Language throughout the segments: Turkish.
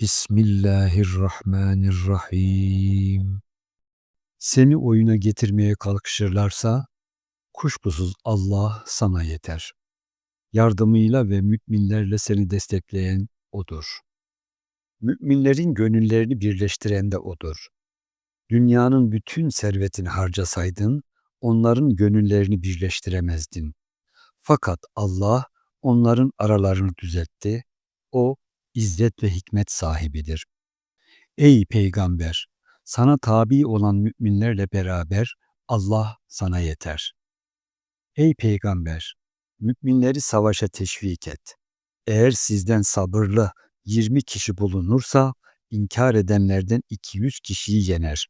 Bismillahirrahmanirrahim. Seni oyuna getirmeye kalkışırlarsa, kuşkusuz Allah sana yeter. Yardımıyla ve müminlerle seni destekleyen O'dur. Müminlerin gönüllerini birleştiren de O'dur. Dünyanın bütün servetini harcasaydın, onların gönüllerini birleştiremezdin. Fakat Allah onların aralarını düzeltti. O izzet ve hikmet sahibidir. Ey peygamber! Sana tabi olan müminlerle beraber Allah sana yeter. Ey peygamber! Müminleri savaşa teşvik et. Eğer sizden sabırlı 20 kişi bulunursa inkar edenlerden 200 kişiyi yener.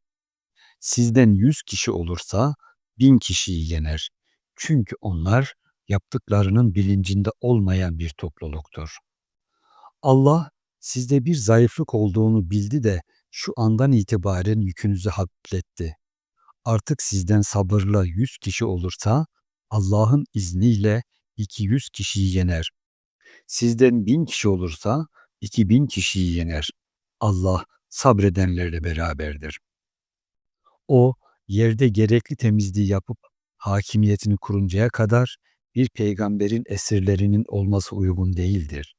Sizden 100 kişi olursa 1000 kişiyi yener. Çünkü onlar yaptıklarının bilincinde olmayan bir topluluktur. Allah sizde bir zayıflık olduğunu bildi de şu andan itibaren yükünüzü hafifletti. Artık sizden sabırlı 100 kişi olursa Allah'ın izniyle 200 kişiyi yener. Sizden 1000 kişi olursa 2000 kişiyi yener. Allah sabredenlerle beraberdir. O yerde gerekli temizliği yapıp hakimiyetini kuruncaya kadar bir peygamberin esirlerinin olması uygun değildir.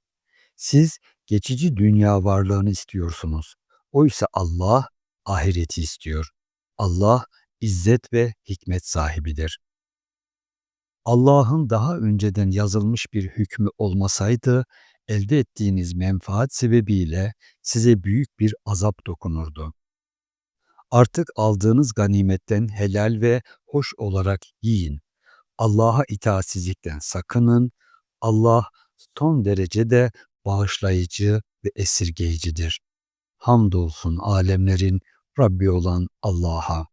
Siz geçici dünya varlığını istiyorsunuz. Oysa Allah ahireti istiyor. Allah izzet ve hikmet sahibidir. Allah'ın daha önceden yazılmış bir hükmü olmasaydı, elde ettiğiniz menfaat sebebiyle size büyük bir azap dokunurdu. Artık aldığınız ganimetten helal ve hoş olarak yiyin. Allah'a itaatsizlikten sakının. Allah son derecede bağışlayıcı ve esirgeyicidir. Hamdolsun alemlerin Rabbi olan Allah'a.